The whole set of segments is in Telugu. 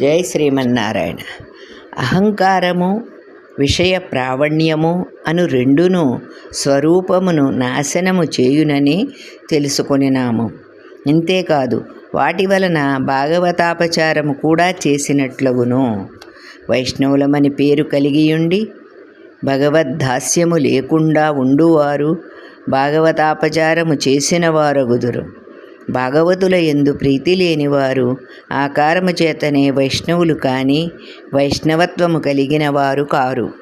జై శ్రీమన్నారాయణ. అహంకారము విషయ ప్రావణ్యము అను రెండును స్వరూపమును నాశనము చేయునని తెలుసుకొనినాము ఇంతేకాదు వాటి వలన భాగవతాపచారము కూడా చేసినట్లగును. వైష్ణవులమని పేరు కలిగియుండి భగవద్దాస్యము లేకుండా ఉండువారు భాగవతాపచారము చేసిన వారగుదురు. భాగవతుల ఎందు ప్రీతి లేనివారు ఆకారము చేతనే వైష్ణవులు కానీ వైష్ణవత్వము కలిగిన వారు కారు.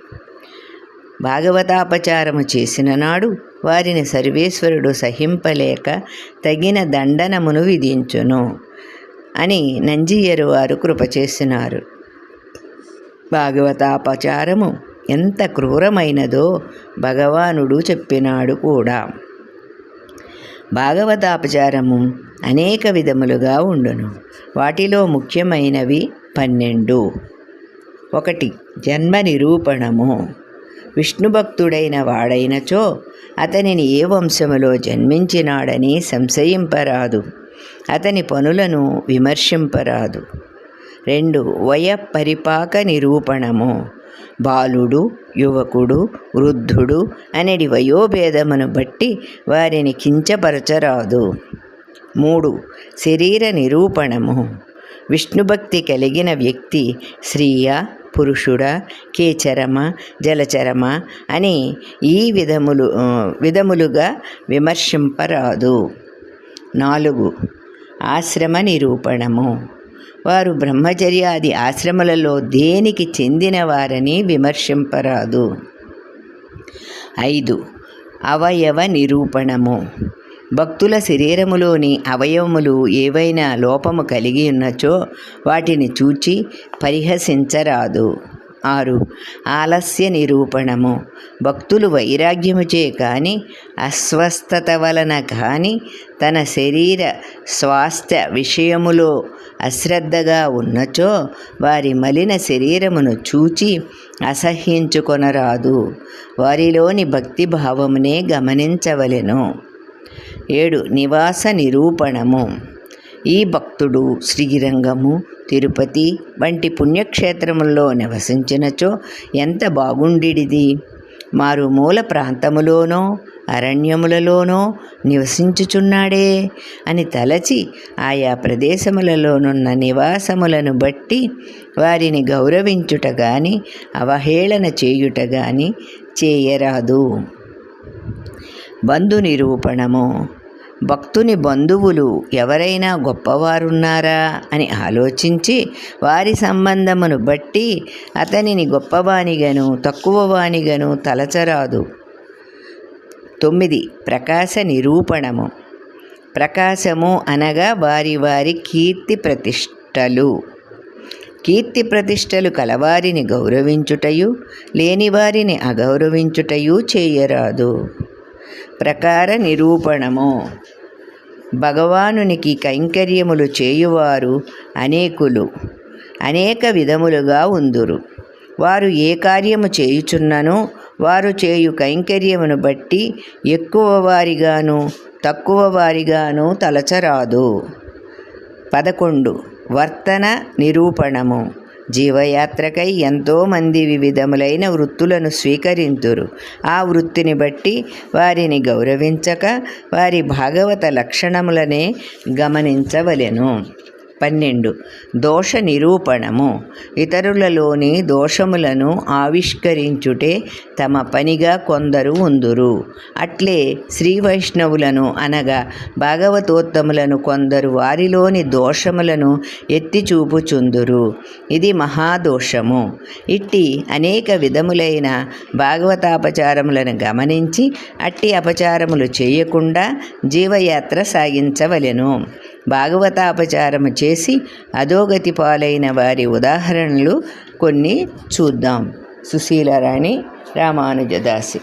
భాగవతాపచారము చేసిన నాడు వారిని సర్వేశ్వరుడు సహింపలేక తగిన దండనమును విధించును అని నంజీయరు వారు కృప చేసినారు. భాగవతాపచారము ఎంత క్రూరమైనదో భగవానుడు చెప్పినాడు కూడా. భాగవతాపచారము అనేక విధములుగా ఉండును. వాటిలో ముఖ్యమైనవి పన్నెండు. ఒకటి జన్మ నిరూపణము విష్ణుభక్తుడైన వాడైనచో అతనిని ఏ వంశములో జన్మించినాడని సంశయింపరాదు. అతని పనులను విమర్శింపరాదు. రెండు వయ పరిపాక నిరూపణము బాలుడు యువకుడు వృద్ధుడు అనేది వయోభేదమును బట్టి వారిని కించపరచరాదు. మూడు శరీర నిరూపణము. విష్ణుభక్తి కలిగిన వ్యక్తి స్త్రీయ పురుషుడ కేచరమ జలచరమ అని ఈ విధములు విధములుగా విమర్శింపరాదు. నాలుగు ఆశ్రమ నిరూపణము. వారు బ్రహ్మచర్యాది ఆశ్రమలలో దేనికి చెందినవారని విమర్శింపరాదు. ఐదు. అవయవ నిరూపణము. భక్తుల శరీరములోని అవయవములు ఏవైనా లోపము కలిగి ఉన్నచో వాటిని చూచి పరిహసించరాదు. ఆరు. ఆలస్య నిరూపణము. భక్తులు వైరాగ్యముచే కానీ అస్వస్థత వలన కానీ తన శరీర స్వాస్థ్య విషయములో అశ్రద్ధగా ఉన్నచో వారి మలిన శరీరమును చూచి అసహ్యించుకొనరాదు. వారిలోని భక్తిభావమునే గమనించవలెను. ఏడు. నివాస నిరూపణము. ఈ భక్తుడు శ్రీరంగము తిరుపతి వంటి పుణ్యక్షేత్రముల్లో నివసించినచో ఎంత బాగుండిడిది. మారుమూల ప్రాంతములోనో అరణ్యములలోనో నివసించుచున్నాడే అని తలచి ఆయా ప్రదేశములలోనున్న నివాసములను బట్టి వారిని గౌరవించుట గాని అవహేళన చేయుట గాని చేయరాదు. బంధు నిరూపణము. భక్తుని బంధువులు ఎవరైనా గొప్పవారున్నారా అని ఆలోచించి వారి సంబంధమును బట్టి అతనిని గొప్పవానిగను తక్కువవానిగను తలచరాదు. తొమ్మిది ప్రకాశ నిరూపణము. ప్రకాశము అనగా వారి వారి కీర్తి ప్రతిష్టలు. కీర్తి ప్రతిష్టలు కలవారిని గౌరవించుటయు లేనివారిని అగౌరవించుటయు చేయరాదు. ప్రకార నిరూపణము. భగవానునికి కైంకర్యములు చేయువారు అనేకులు అనేక విధములుగా ఉందురు. వారు ఏ కార్యము చేయుచున్ననో వారు చేయు కైంకర్యమును బట్టి ఎక్కువ వారిగాను తక్కువ వారిగాను తలచరాదు. పదకొండు. వర్తన నిరూపణము. జీవయాత్రకై ఎంతోమంది వివిధములైన వృత్తులను స్వీకరింతురు. ఆ వృత్తిని బట్టి వారిని గౌరవించక వారి భాగవత లక్షణములనే గమనించవలెను. పన్నెండు. దోష నిరూపణము ఇతరులలోని దోషములను ఆవిష్కరించుటే తమ పనిగా కొందరు ఉందురు. అట్లే శ్రీ వైష్ణవులను అనగా భాగవతోత్తములను కొందరు వారిలోని దోషములను ఎత్తి చూపుచుందురు ఇది మహాదోషము. ఇట్టి అనేక విధములైన భాగవతాపచారములను గమనించి అట్టి అపచారములు చేయకుండా జీవయాత్ర సాగించవలెను. భాగవతాపచారము చేసి అధోగతి పాలైన వారి ఉదాహరణలు కొన్ని చూద్దాం. సుశీలరాణి రామానుజదాసి.